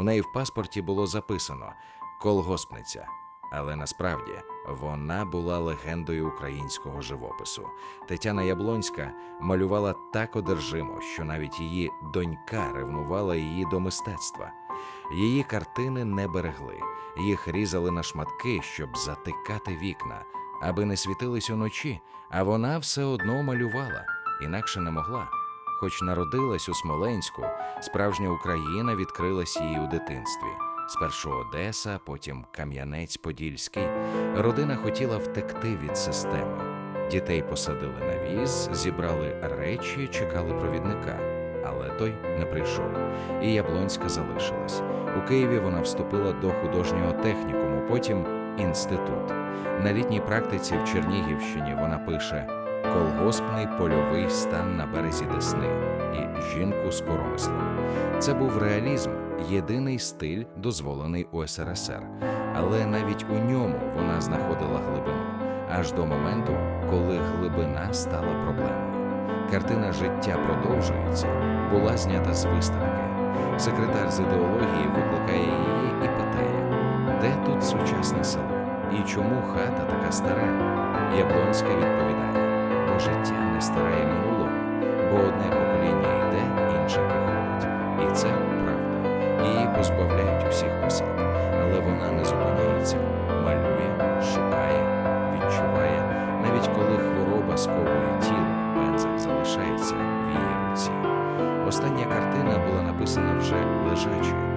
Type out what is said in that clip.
У неї в паспорті було записано колгоспниця. Але насправді вона була легендою українського живопису. Тетяна Яблонська малювала так одержимо, що навіть її донька ревнувала її до мистецтва. Її картини не берегли, їх різали на шматки, щоб затикати вікна, аби не світились уночі, а вона все одно малювала, інакше не могла. Хоч народилась у Смоленську, справжня Україна відкрилась їй у дитинстві. Спершу Одеса, потім Кам'янець-Подільський. Родина хотіла втекти від системи. Дітей посадили на віз, зібрали речі, чекали провідника. Але той не прийшов, і Яблонська залишилась. У Києві вона вступила до художнього технікуму, потім інститут. На літній практиці в Чернігівщині вона пише колгоспний польовий стан на березі Десни і жінку з коромислом. Це був реалізм, єдиний стиль, дозволений у СРСР. Але навіть у ньому вона знаходила глибину, аж до моменту, коли глибина стала проблемою. Картина Життя продовжується була знята з виставки. Секретар з ідеології викликає її і питає, де тут сучасне село і чому хата така стара? Яблонська відповідає, життя не старає минулого, бо одне покоління йде, інше приходить. І це правда. Її позбавляють усіх посад, але вона не зупиняється, малює, шукає, відчуває, навіть коли хвороба сковує тіло, пензель залишається в її руці. Остання картина була написана вже лежачою,